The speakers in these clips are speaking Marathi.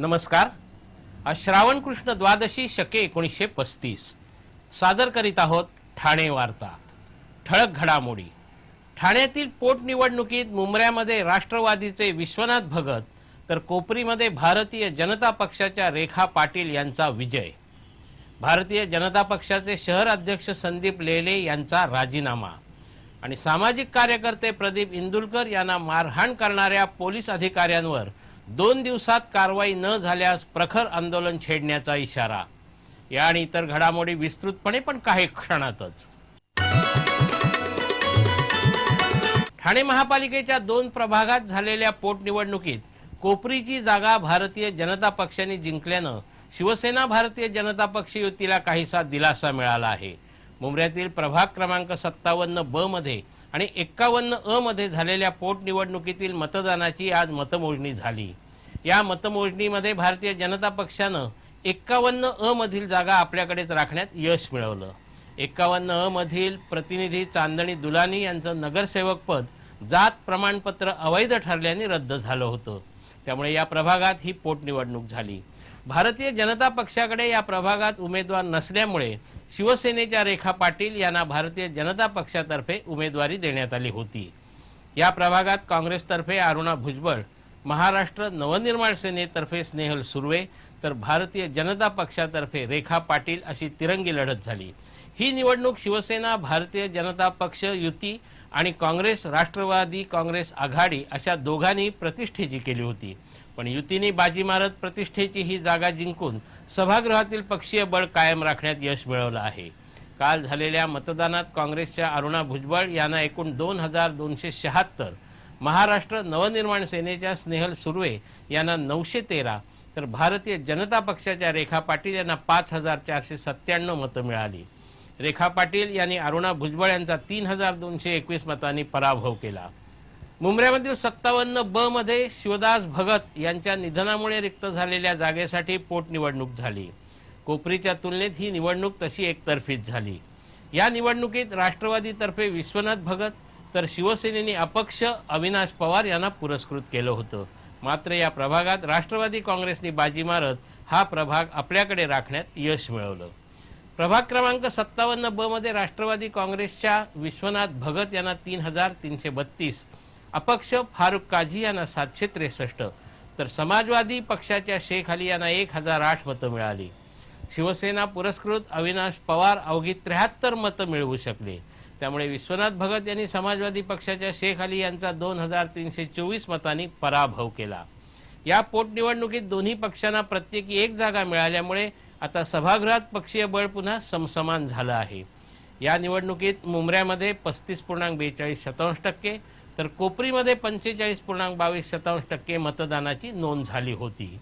नमस्कार. श्रावण कृष्ण द्वादशी शके एकोणीसशे पस्तीस. सादर करीत आहोत ठाणे वार्ता. ठळक घडामोडी. ठाण्यातील पोटनिवडणुकीत मुंबऱ्यामध्ये राष्ट्रवादीचे विश्वनाथ भगत तर कोपरीमध्ये भारतीय जनता पक्षाच्या रेखा पाटील यांचा विजय. भारतीय जनता पक्षाचे शहर अध्यक्ष संदीप लेले यांचा राजीनामा. आणि सामाजिक कार्यकर्ते प्रदीप इंदुलकर यांना मारहाण करणाऱ्या पोलीस अधिकाऱ्यांवर दोन दिवसात कारवाई न झाल्यास प्रखर आंदोलन छेडण्याचा इशारा. या आणि इतर घडामोडी विस्तृतपणे पण काही क्षणातच. ठाणे महापालिकेच्या दोन प्रभागात झालेल्या पोटनिवडणुकीत कोपरीची जागा भारतीय जनता पक्षाने जिंकल्यानं शिवसेना भारतीय जनता पक्ष युतीला काहीसा दिलासा मिळाला आहे. मुंबऱ्यातील प्रभाग क्रमांक सत्तावन्न ब मध्ये आणि एक्कावन्न अ मध्ये झालेल्या पोटनिवडणुकीतील मतदानाची आज मतमोजणी झाली. या मतमोजणीमध्ये भारतीय जनता पक्षानं एक्कावन्न अ मधील जागा आपल्याकडेच राखण्यात यश मिळवलं. एक्कावन्न अ मधील प्रतिनिधी चांदणी दुलानी यांचं नगरसेवक पद जात प्रमाणपत्र अवैध ठरल्याने रद्द झालं होतं. त्यामुळे या प्रभागात ही पोटनिवडणूक झाली. भारतीय जनता पक्षाकडे या प्रभागात उमेदवार नसल्यामुळे शिवसेनेच्या रेखा पाटील यांना भारतीय जनता पक्षातर्फे उमेदवारी देण्यात आली होती. या प्रभागात काँग्रेसतर्फे अरुणा भुजबळ महाराष्ट्र नवनिर्माण सेनेतर्फे स्नेहल सुर्वे तर भारतीय जनता पक्षातर्फे रेखा पाटील अशी तिरंगी लढत झाली. ही निवडणूक शिवसेना भारतीय जनता पक्ष युती आणि काँग्रेस राष्ट्रवादी काँग्रेस आघाडी अशा दोघांनी प्रतिष्ठेची केली होती. पण युतीने बाजी मारत प्रतिष्ठेची ही जागा जिंकून सभागृहातील पक्षीय बळ कायम राखण्यात यश मिळवलं आहे. काल झालेल्या मतदानात काँग्रेसच्या अरुणा भुजबळ यांना एकूण दोन हजार दोनशे शहात्तर महाराष्ट्र नवनिर्माण सेनेच्या स्नेहल सुर्वे यांना नऊशे तेरा तर भारतीय जनता पक्षाच्या रेखा पाटील यांना पाच हजार चारशे सत्त्याण्णव मतं मिळाली. रेखा पाटील यांनी अरुणा भुजबळ यांचा तीन हजार दोनशे एकवीस मतांनी पराभव केला. मुंबऱ्यामधील सत्तावन्न ब मध्ये शिवदास भगत यांच्या निधनामुळे रिक्त झालेल्या जागेसाठी पोटनिवडणूक झाली. कोपरीच्या तुलनेत ही निवडणूक तशी एकतर्फीच झाली. या निवडणुकीत राष्ट्रवादीतर्फे विश्वनाथ भगत तर शिवसेनेने अपक्ष अविनाश पवार यांना पुरस्कृत केलं होतं. मात्र या प्रभागात राष्ट्रवादी काँग्रेसने बाजी मारत हा प्रभाग आपल्याकडे राखण्यात यश मिळवलं. प्रभाग क्रमांक सत्तावन्न ब मध्ये राष्ट्रवादी काँग्रेसच्या विश्वनाथ भगत यांना तीन हजार तीनशे बत्तीस अपक्ष फारुख काझी यांना सातशे त्रेसष्ट. तर समाजवादी पक्षाच्या शेख अली यांना एक हजार आठ मतं मिळाली. शिवसेना पुरस्कृत अविनाश पवार अवघी त्र्याहत्तर मतं मिळवू शकले. त्यामुळे विश्वनाथ भगत यांनी समाजवादी पक्षाच्या शेख अली यांचा दोन हजार तीनशे चोवीस मतांनी पराभव केला. या पोटनिवडणुकीत दोन्ही पक्षांना प्रत्येकी एक जागा मिळाल्यामुळे आता सभागृहात पक्षीय बळ पुन्हा समसमान झालं आहे. या निवडणुकीत मुंबऱ्यामध्ये पस्तीस पूर्णांक बेचाळीस शतांश टक्के तर कोपरीमध्ये पंचेचाळीस पूर्णांक बावीस शतांश टक्के मतदानाची नोंद झाली होती.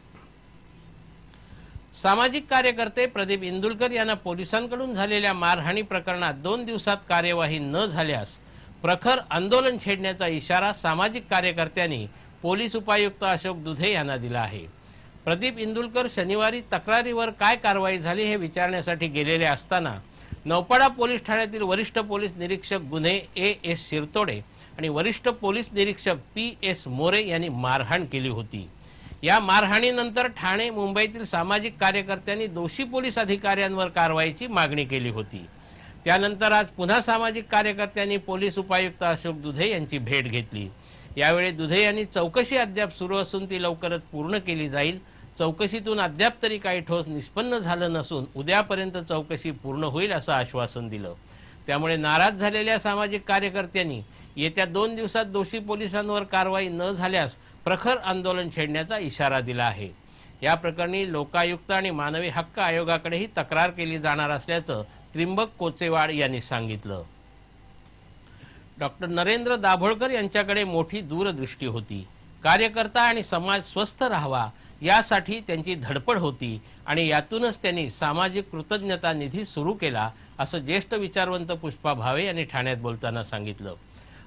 सामाजिक कार्यकर्ते प्रदीप इंदुलकर यांना पोलिसांकडून झालेल्या मारहाणी प्रकरणात दोन दिवसात कार्यवाही न झाल्यास प्रखर आंदोलन छेडण्याचा इशारा सामाजिक कार्यकर्त्यांनी पोलीस उपायुक्त अशोक दुधे यांना दिला आहे. प्रदीप इंदुलकर शनिवारी तक्रारीवर काय कारवाई झाली हे विचारण्यासाठी गेलेले असताना नौपाडा पोलीस ठाण्यातील वरिष्ठ पोलीस निरीक्षक गुन्हे ए एस शिरतोडे आणि वरिष्ठ पोलीस निरीक्षक पी एस मोरे यांनी मारहाण केली होती. या मारहाणीनंतर ठाणे मुंबईतील सामाजिक कार्यकर्त्यांनी दोषी पोलीस अधिकाऱ्यांवर कारवाईची मागणी केली होती. त्यानंतर आज पुन्हा सामाजिक कार्यकर्त्यांनी पोलीस उपायुक्त अशोक दुधे यांची भेट घेतली. यावेळी दुधे यांनी चौकशी अद्याप सुरू असून ती लवकरच पूर्ण केली जाईल. चौकशीतून अद्याप तरी काही ठोस निष्पन्न झालं नसून उद्यापर्यंत चौकशी पूर्ण होईल असं आश्वासन दिलं. त्यामुळे नाराज झालेल्या सामाजिक कार्यकर्त्यांनी येत्या दोन दिवसात दोषी पोलिसांवर कारवाई न झाल्यास प्रखर आंदोलन छेडण्याचा इशारा दिला आहे. या प्रकरणी लोकायुक्त आणि मानवी हक्क आयोगाकडेही तक्रार केली जाणार असल्याचं त्रिंबक कोचेवाड यांनी सांगितलं. डॉक्टर नरेंद्र दाभोळकर यांच्याकडे मोठी दूरदृष्टी होती. कार्यकर्ता आणि समाज स्वस्थ राहावा यासाठी त्यांची धडपड होती आणि यातूनच त्यांनी सामाजिक कृतज्ञता निधी सुरू केला असं ज्येष्ठ विचारवंत पुष्पा भावे यांनी ठाण्यात बोलताना सांगितलं.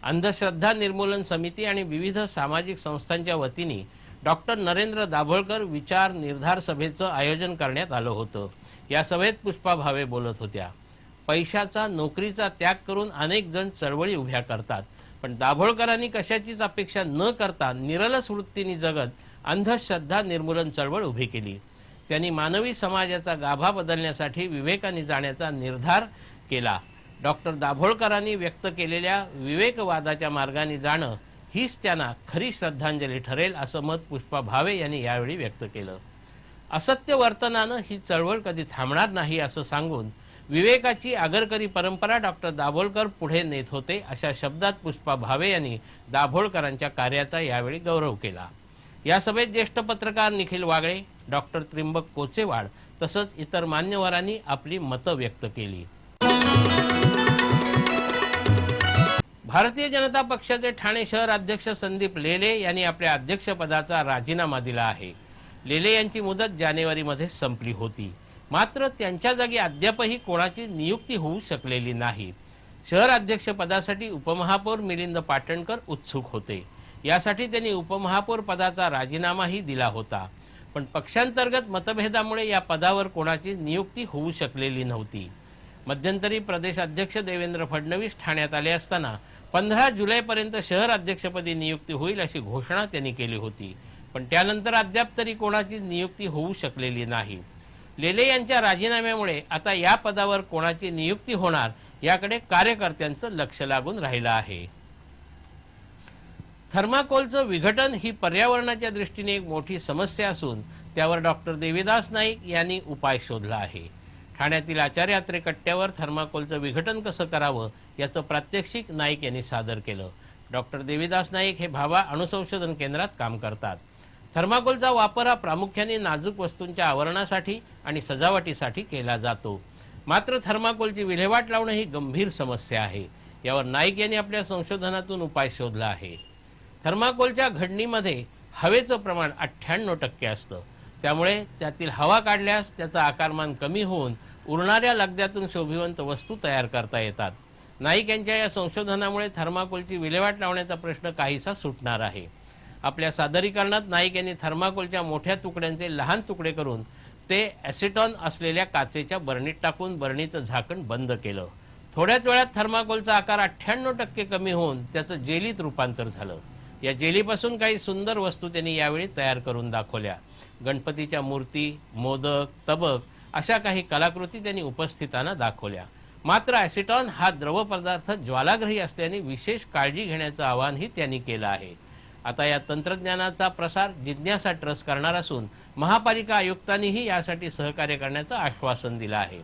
अंधश्रद्धा निर्मूलन समिती आणि विविध सामाजिक संस्थांच्या वतीने डॉक्टर नरेंद्र दाभोळकर विचार निर्धार सभेचं आयोजन करण्यात आलं होतं. या सभेत पुष्पा भावे बोलत होत्या. पैशाचा नोकरीचा त्याग करून अनेक जण चळवळी उभ्या करतात. पण दाभोळकरांनी कशाचीच अपेक्षा न करता निरलस वृत्तीने जगत अंधश्रद्धा निर्मूलन चळवळ उभी केली. त्यांनी मानवी समाजाचा गाभा बदलण्यासाठी विवेकाने जाण्याचा निर्धार केला. डॉक्टर दाभोळकरांनी व्यक्त केलेल्या विवेकवादाच्या मार्गाने जाणं हीच त्यांना खरी श्रद्धांजली ठरेल असं मत पुष्पा भावे यांनी यावेळी व्यक्त केलं. असत्य वर्तनानं ही चळवळ कधी थांबणार नाही असं सांगून विवेकाची आगरकरी परंपरा डॉक्टर दाभोळकर पुढे नेत होते अशा शब्दात पुष्पा भावे यांनी दाभोळकरांच्या कार्याचा यावेळी गौरव केला. या सभेत ज्येष्ठ पत्रकार निखिल वागळे डॉक्टर त्रिंबक कोचेवाड तसंच इतर मान्यवरांनी आपली मतं व्यक्त केली. भारतीय जनता पक्षाचे ठाणे शहर अध्यक्ष संदीप लेले यांनी आपल्या अध्यक्षपदाचा राजीनामा दिला आहे. लेले यांची मुदत जानेवारीमध्ये संपली होती. मात्र त्यांच्या जागी अद्यापही कोणाची नियुक्ती होऊ शकलेली नाही. शहर अध्यक्षपदासाठी उपमहापौर मिलिंद पाटणकर उत्सुक होते. यासाठी त्यांनी उपमहापौर पदाचा राजीनामाही दिला होता. पण पक्षांतर्गत मतभेदामुळे या पदावर कोणाची नियुक्ती होऊ शकलेली नव्हती. मध्यंतरी प्रदेश अध्यक्ष देवेंद्र फडणवीस ठाण्यात आले असताना पंधरा जुलैपर्यंत शहर अध्यक्षपदी नियुक्ती होईल अशी घोषणा त्यांनी केली होती. पण त्यानंतर अद्याप तरी कोणाची नियुक्ती होऊ शकलेली नाही. लेले यांच्या राजीनाम्यामुळे आता या पदावर कोणाची नियुक्ती होणार याकडे कार्यकर्त्यांचं लक्ष लागून राहिलं आहे. थर्माकोलचं विघटन ही पर्यावरणाच्या दृष्टीने एक मोठी समस्या असून त्यावर डॉक्टर देवीदास नाईक यांनी उपाय शोधला आहे. ठाण्यातील आचार्य यात्रे कट्ट्यावर थर्माकोलचं विघटन कसं करावं याचं प्रात्यक्षिक नाईक यांनी सादर केलं. डॉक्टर देवीदास नाईक हे भाभा अणुसंशोधन केंद्रात काम करतात. थर्माकोलचा वापर हा प्रामुख्याने नाजूक वस्तूंच्या आवरणासाठी आणि सजावटीसाठी केला जातो. मात्र थर्माकोलची विल्हेवाट लावणं ही गंभीर समस्या आहे. यावर नाईक यांनी आपल्या संशोधनातून उपाय शोधला आहे. थर्माकोलच्या घडणीमध्ये हवेचं प्रमाण अठ्ठ्याण्णव टक्के असतं. त्यामुळे त्यातील हवा काढल्यास त्याचं आकारमान कमी होऊन उरणाऱ्या लगद्यातून शोभिवंत वस्तू तयार करता येतात. नाईक यांच्या या संशोधनामुळे थर्माकोलची विल्हेवाट लावण्याचा प्रश्न काहीसा सुटणार आहे. आपल्या सादरीकरणात नाईक यांनी थर्माकोलच्या मोठ्या तुकड्यांचे लहान तुकडे करून ते ॲसिटॉन असलेल्या काचेच्या बरणीत टाकून बरणीचं झाकण बंद केलं. थोड्याच वेळात थर्माकोलचा आकार अठ्ठ्याण्णव टक्के कमी होऊन त्याचं जेलीत रूपांतर झालं. या जेलीपासून काही सुंदर वस्तू त्यांनी यावेळी तयार करून दाखवल्या. गणपतीच्या मूर्ती मोदक तबक अशा काही कलाकृती त्यांनी उपस्थितांना दाखवल्या. मात्र ॲसिटॉन हा द्रव पदार्थ ज्वालाग्रही असल्याने विशेष काळजी घेण्याचं आवाहनही त्यांनी केलं आहे. आता या तंत्रज्ञानाचा प्रसार जिज्ञासा ट्रस्ट करणार असून महापालिका आयुक्तांनीही यासाठी सहकार्य करण्याचं आश्वासन दिलं आहे.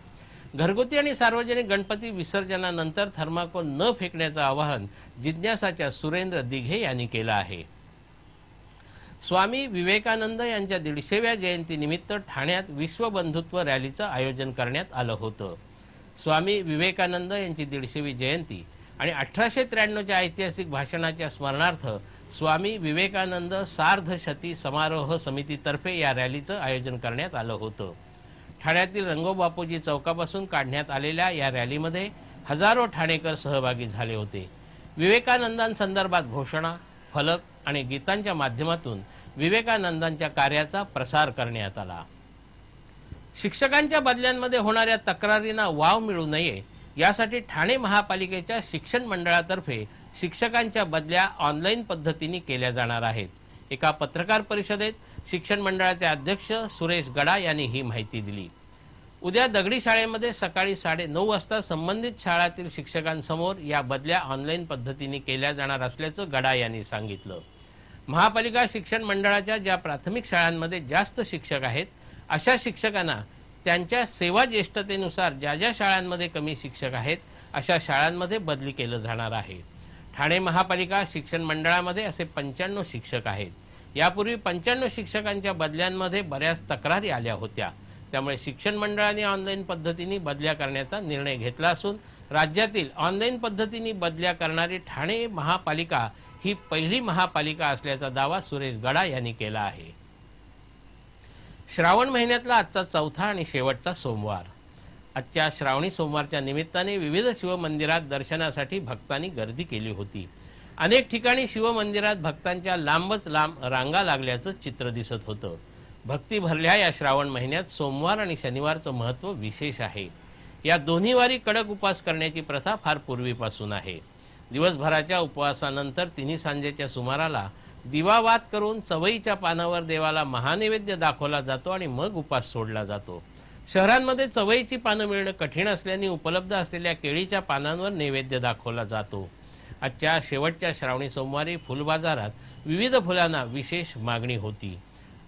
घरगुती आणि सार्वजनिक गणपती विसर्जनानंतर थर्माकोल न फेकण्याचं आवाहन जिज्ञासाच्या सुरेंद्र दिघे यांनी केलं आहे. स्वामी विवेकानंद यांच्या दीडशेव्या जयंतीनिमित्त ठाण्यात विश्वबंधुत्व रॅलीचं आयोजन करण्यात आलं होतं. स्वामी विवेकानंद यांची दीडशेवी जयंती आणि अठराशे त्र्याण्णवच्या ऐतिहासिक भाषणाच्या स्मरणार्थ स्वामी विवेकानंद सार्धशती समारोह समितीतर्फे या रॅलीचं आयोजन करण्यात आलं होतं. ठाण्यातील रंगोबापूजी चौकापासून काढण्यात आलेल्या या रॅलीमध्ये हजारो ठाणेकर सहभागी झाले होते. विवेकानंदांसंदर्भात घोषणा फलक आणि गीतांच्या माध्यमातून विवेकानंदांच्या कार्याचा प्रसार करण्यात आला. शिक्षकांच्या बदल्यांमध्ये होणाऱ्या तक्रारींना वाव मिळू नये यासाठी ठाणे महापालिकेच्या शिक्षण मंडळातर्फे शिक्षकांच्या बदल्या ऑनलाईन पद्धतीने केल्या जाणार आहेत. एका पत्रकार परिषदेत शिक्षण मंडळाचे अध्यक्ष सुरेश गडा यांनी ही माहिती दिली. उद्या दगडी शाळेमध्ये सकाळी साडे नऊ वाजता संबंधित शाळातील शिक्षकांसमोर या बदल्या ऑनलाईन पद्धतीने केल्या जाणार असल्याचं गडा यांनी सांगितलं. महापालिका शिक्षण मंडळाच्या ज्या प्राथमिक शाळांमध्ये जास्त शिक्षक आहेत अशा शिक्षकांना त्यांच्या सेवा ज्येष्ठतेनुसार ज्या ज्या शाळांमध्ये कमी शिक्षक आहेत अशा शाळांमध्ये बदली केलं जाणार आहे. ठाणे महापालिका शिक्षण मंडळामध्ये असे पंच्याण्णव शिक्षक आहेत. यापूर्वी पंच्याण्णव शिक्षकांच्या बदल्यांमध्ये बऱ्याच तक्रारी आल्या होत्या. त्यामुळे शिक्षण मंडळाने ऑनलाईन पद्धतीने बदल्या करण्याचा निर्णय घेतला असून राज्यातील ऑनलाईन पद्धतीने बदल्या करणारी ठाणे महापालिका ही पहिली महापालिका असल्याचा दावा सुरेश गडा यांनी केला आहे. श्रावण महिन्यातला आजचा चौथा आणि शेवटचा सोमवार. आजच्या श्रावणी सोमवारच्या निमित्ताने विविध शिवमंदिरात दर्शनासाठी भक्तांनी गर्दी केली होती. अनेक ठिकाणी शिवमंदिरात भक्तांच्या लांबच लांब रांगा लागल्याचं चित्र दिसत होतं. भक्ती भरल्या या श्रावण महिन्यात सोमवार आणि शनिवारचं महत्त्व विशेष आहे. या दोन्ही वारी कडक उपवास करण्याची प्रथा फार पूर्वीपासून आहे. दिवसभराच्या उपवासानंतर तिन्ही सांजेच्या सुमाराला दिवावात करून चवईच्या पानावर देवाला महानैवेद्य दाखवला जातो आणि मग उपास सोडला जातो. शहरांमध्ये चवईची पानं मिळणं कठीण असल्याने उपलब्ध असलेल्या केळीच्या पानांवर नैवेद्य दाखवला जातो. आजच्या शेवटच्या श्रावणी सोमवारी फुलबाजारात विविध फुलांना विशेष मागणी होती.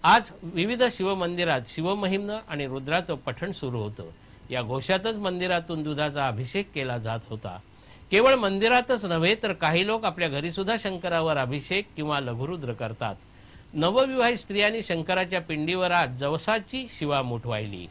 आज विविध शिवमंदिरात शिवमहिम्न आणि रुद्राचं पठण सुरू होतं. या घोषातच मंदिरातून दुधाचा अभिषेक केला जात होता. केवळ मंदिरातच नव्हे तर काही लोक आपल्या घरी सुद्धा शंकरावर अभिषेक किंवा लघुरुद्र करतात. नवविवाहित स्त्रियांनी शंकराच्या पिंडीवर आज जवसाची शिवा मुठवायली.